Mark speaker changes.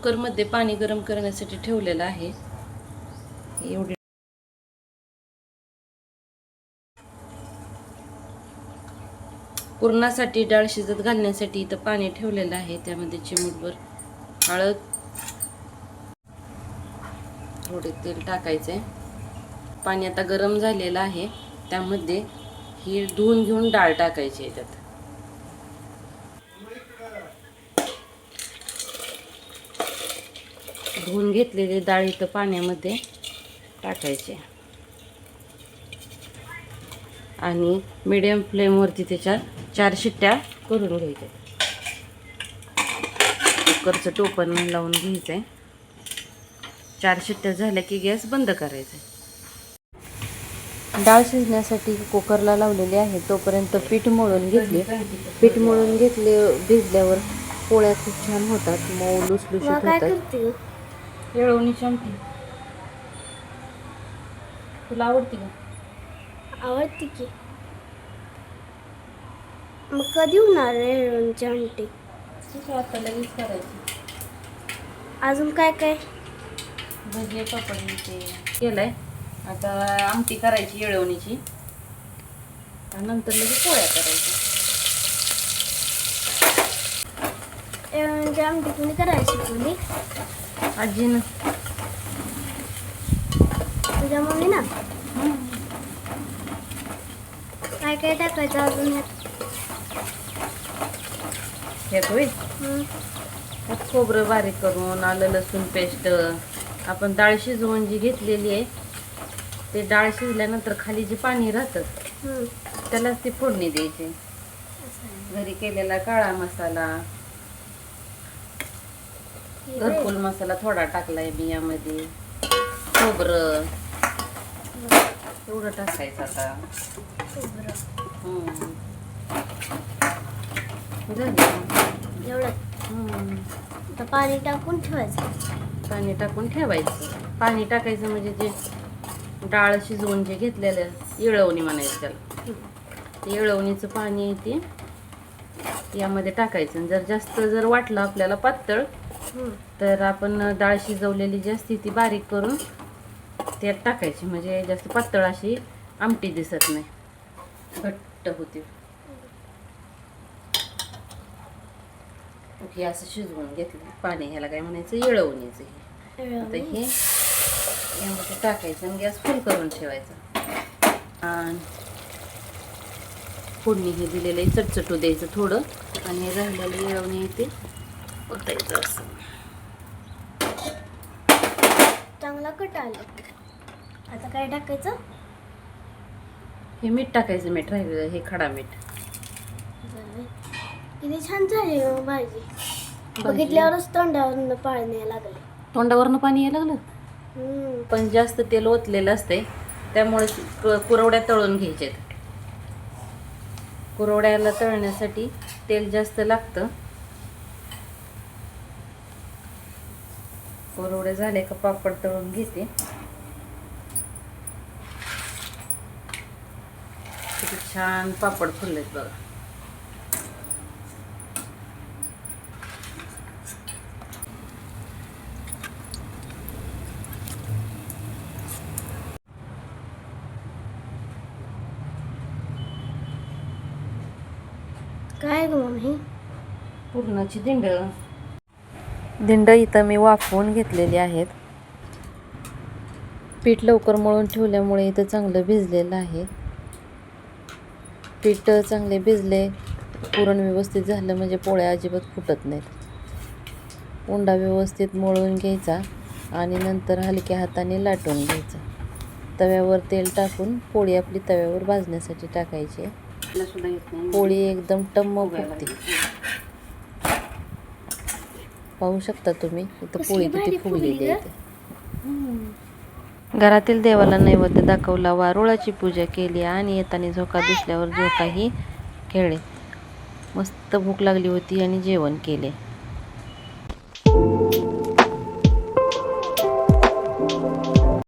Speaker 1: कुकरमध्ये पाणी गरम करण्यासाठी ठेवलेलं आहे. एवढी पुरणासाठी डाळ शिजत घालण्यासाठी इथं पाणी ठेवलेलं आहे. त्यामध्ये चिमूटभर हळद थोडे तेल टाकायचे. पाणी आता गरम झालेलं आहे. त्यामध्ये ही धुवून घेऊन डाळ टाकायची आहे त्यात. धुवून घेतलेली डाळ इथं पाण्यामध्ये टाकायचे. आणि मिडियम फ्लेमवरती त्याच्या चार शिट्ट्या करून घ्यायच्या. कुकरचं टोपण लावून घ्यायचं आहे चार शिट्ट्या झाल्या की गॅस बंद करायचा. डाळ शिजण्यासाठी कुकरला लावलेली आहे. तोपर्यंत पीठ मळून घेतले. पीठ मळून घेतले भिजल्यावर पोळ्या खूप छान होतात. मऊ लुसलुशीत होतात. येळवणी आमटी तुला आवडते का?
Speaker 2: आवडते की. मग कधी होणार रेळूनची आमटी?
Speaker 1: ठीक आहे आता लगेच करायची.
Speaker 2: अजून काय काय?
Speaker 1: भजी पापड ते केलंय. आता आमटी करायची येळवणीची. आणि नंतर लगेच पोळ्या करायच्या.
Speaker 2: रेळूनची आमटी कोणी करायची कोणी
Speaker 1: आजीनं
Speaker 2: तुझ्या मम्मी ना काय काय टाकायचं अजून ह्यात हम्म.
Speaker 1: त्यात खोबरं बारीक करून आलं लसूण पेस्ट आपण डाळ शिजवून जी घेतलेली आहे ते डाळ शिजल्यानंतर खाली जे पाणी राहतं. त्यालाच ती फोडणी द्यायची. घरी केलेला काळा मसाला
Speaker 2: होय.
Speaker 1: घरकुल मसाला थोडा टाकलाय बियामध्ये. खोबरं. एवढं टाकायचं आता. झालं.
Speaker 2: एवढं. आता पाणी टाकून ठेवायचं.
Speaker 1: पाणी टाकून ठेवायचं. पाणी टाकायचं म्हणजे जे डाळ शिजवून जे घेतलेलं येळवणी म्हणायचं त्याला. ते येळवणीचं पाणी आहे ते यामध्ये टाकायचं. जर जास्त जर वाटलं आपल्याला पातळ. तर आपण डाळ शिजवलेली जी असते ती बारीक करून त्यात टाकायची. म्हणजे जास्त पातळ अशी आमटी दिसत नाही. घट्ट होते. हे असं शिजवून घेतलं. पाणी ह्याला काय म्हणायचं? येळवणीचं हे. आता. हे यामध्ये टाकायचं आणि गॅस फुल करून ठेवायचा. आणि फोडणी हे दिलेलं आहे. चटचटू द्यायचं थोडं. आणि हे राहिलेलं येळवणी ते. ओतायचं असं.
Speaker 2: चांगला कट आला. आता काय टाकायचं?
Speaker 1: हे मीठ टाकायचं मीठ राहिलेलं हे खडा मीठ.
Speaker 2: किती छान झाली हो भाजी. बघितल्यावरच तोंडावरून पाळणे लागले.
Speaker 1: तोंडावरनं पाणी यायला लागलं?
Speaker 2: हम्म.
Speaker 1: पण जास्त तेल ओतलेलं असते त्यामुळे क- कुरवड्या तळून घ्यायच्यात. कुरवड्याला तळण्यासाठी तेल जास्त लागतं. कुरवड्या झाले का पापड तळून घेते. किती छान पापड फुललेत बघा.
Speaker 2: काय ग मम्मी?
Speaker 1: पूर्णाची दिंड. दिंड इथं मी वाफवून घेतलेली आहेत. पीठ लवकर मळून ठेवल्यामुळे इथं चांगलं भिजलेलं आहे. पीठ चांगले भिजले पुरण व्यवस्थित झालं म्हणजे पोळ्या अजिबात फुटत नाहीत. उंडा व्यवस्थित मळून घ्यायचा आणि नंतर हलक्या हाताने लाटून घ्यायचा. तव्यावर तेल टाकून पोळी आपली तव्यावर भाजण्यासाठी टाकायची. पोळी एकदम टम्म फुगते पाहू शकता तुम्ही इथं पोळी किती
Speaker 2: फुगली
Speaker 1: फुगलेली
Speaker 2: ग.
Speaker 1: आहे ते. घरातील देवाला नैवेद्य दाखवला वारुळाची पूजा केली आणि येताना झोका दिसल्यावर झोकाही खेळले मस्त भूक लागली होती आणि जेवण केले